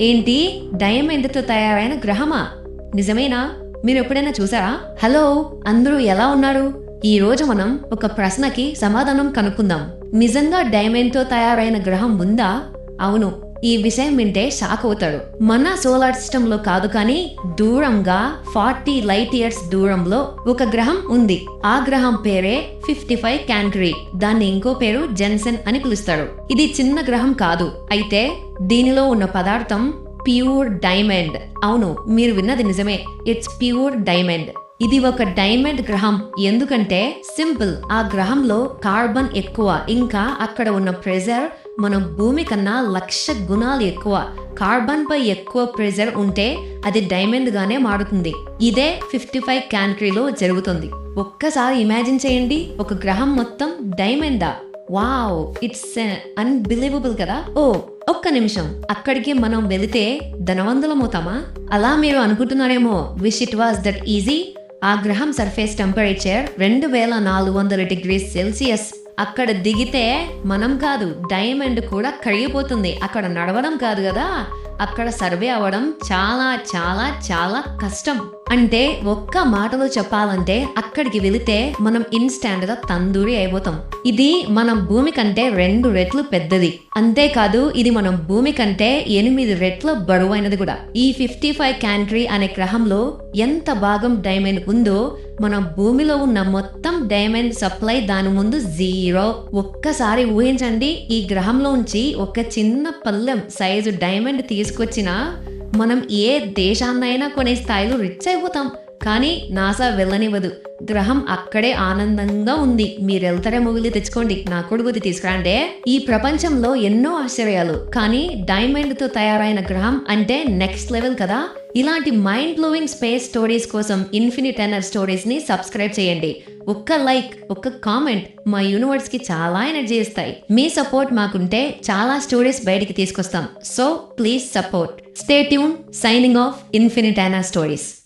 ఏంటి డైమండ్తో తయారైన గ్రహమా? నిజమేనా? మీరు ఎప్పుడైనా చూసారా? హలో అందరూ ఎలా ఉన్నారు? ఈ రోజు మనం ఒక ప్రశ్నకి సమాధానం కనుక్కుందాం. నిజంగా డైమండ్తో తయారైన గ్రహం ఉందా? అవును ఈ విషయం వింటే షాక్ అవుతాడు. మన సోలార్ సిస్టమ్లో కాదు కానీ దూరంగా ఫార్టీ లైట్ ఇయర్స్ దూరంలో ఒక గ్రహం ఉంది. ఆ గ్రహం పేరే ఫిఫ్టీ ఫైవ్ క్యాంటరీ దాన్ని ఇంకో పేరు జెన్సన్ అని పిలుస్తాడు ఇది చిన్న గ్రహం కాదు. అయితే దీనిలో ఉన్న పదార్థం ప్యూర్ డైమండ్. అవును మీరు విన్నది నిజమే. It's pure diamond. ఇది ఒక డైమండ్ గ్రహం. ఎందుకంటే సింపుల్ ఆ గ్రహంలో కార్బన్ ఎక్కువ. ఇంకా అక్కడ ఉన్న ప్రెజర్ మనం భూమి కన్నా లక్ష గుణాలు ఎక్కువ కార్బన్ పై ఎక్కువ ప్రెజర్ ఉంటే అది డైమండ్ గానే మారుతుంది. ఇదే ఫిఫ్టీ ఫైవ్ క్యాంట్రీలో జరుగుతుంది. ఒక్కసారి ఇమాజిన్ చేయండి ఒక గ్రహం మొత్తం డైమండా. వావ్ ఇట్స్ అన్బిలీవబుల్ కదా? ఓ ఒక్క నిమిషం అక్కడికి మనం వెళితే ధనవంతులమవుతామా? అలా మీరు అనుకుంటున్నారేమో wish it was that easy ఆ గ్రహం సర్ఫేస్ టెంపరేచర్ రెండు వేల నాలుగు వందల డిగ్రీ సెల్సియస్. అక్కడ దిగితే మనం కాదు డైమండ్ కూడా కరిగిపోతుంది. అక్కడ నడవడం కాదు కదా? అక్కడ సర్వే అవ్వడం చాలా చాలా చాలా కష్టం. అంటే ఒక్క మాటలో చెప్పాలంటే అక్కడికి వెళితే మనం ఇన్స్టాంట్గా తందూరి అయిపోతాం. ఇది మనం భూమి కంటే రెండు రెట్లు పెద్దది. అంతేకాదు ఇది మనం భూమి కంటే ఎనిమిది రెట్ల బరువైనది కూడా. ఈ ఫిఫ్టీ ఫైవ్ క్యాంట్రీ అనే గ్రహంలో ఎంత భాగం డైమండ్ ఉందో మన భూమిలో ఉన్న మొత్తం డైమండ్ సప్లై దాని ముందు జీరో. ఒక్కసారి ఊహించండి ఈ గ్రహంలోంచి ఒక చిన్న పల్లెం సైజు డైమండ్ తీసుకొచ్చినా మనం ఏ దేశాన్నైనా కొనే స్థాయిలో రిచ్ అయిపోతాం. కానీ నాసా వెళ్ళనివ్వదు. గ్రహం అక్కడే ఆనందంగా ఉంది. మీరు వెళ్తారేమో తెచ్చుకోండి. నా కొడుకుది తీసుకురంటే ఈ ప్రపంచంలో ఎన్నో ఆశ్చర్యాలు. కానీ డైమండ్తో తయారైన గ్రహం అంటే నెక్స్ట్ లెవెల్ కదా. ఇలాంటి మైండ్ బ్లోయింగ్ స్పేస్ స్టోరీస్ కోసం ఇన్ఫినిట్ ఎనర్ స్టోరీస్ని సబ్స్క్రైబ్ చేయండి. ఒక్క లైక్ ఒక్క కామెంట్ మా యూనివర్స్కి చాలా ఎనర్జీ ఇస్తాయి. మీ సపోర్ట్ మాకుంటే చాలా స్టోరీస్ బయటికి తీసుకొస్తాం. So please support. Stay tune signing off Infinite Stories.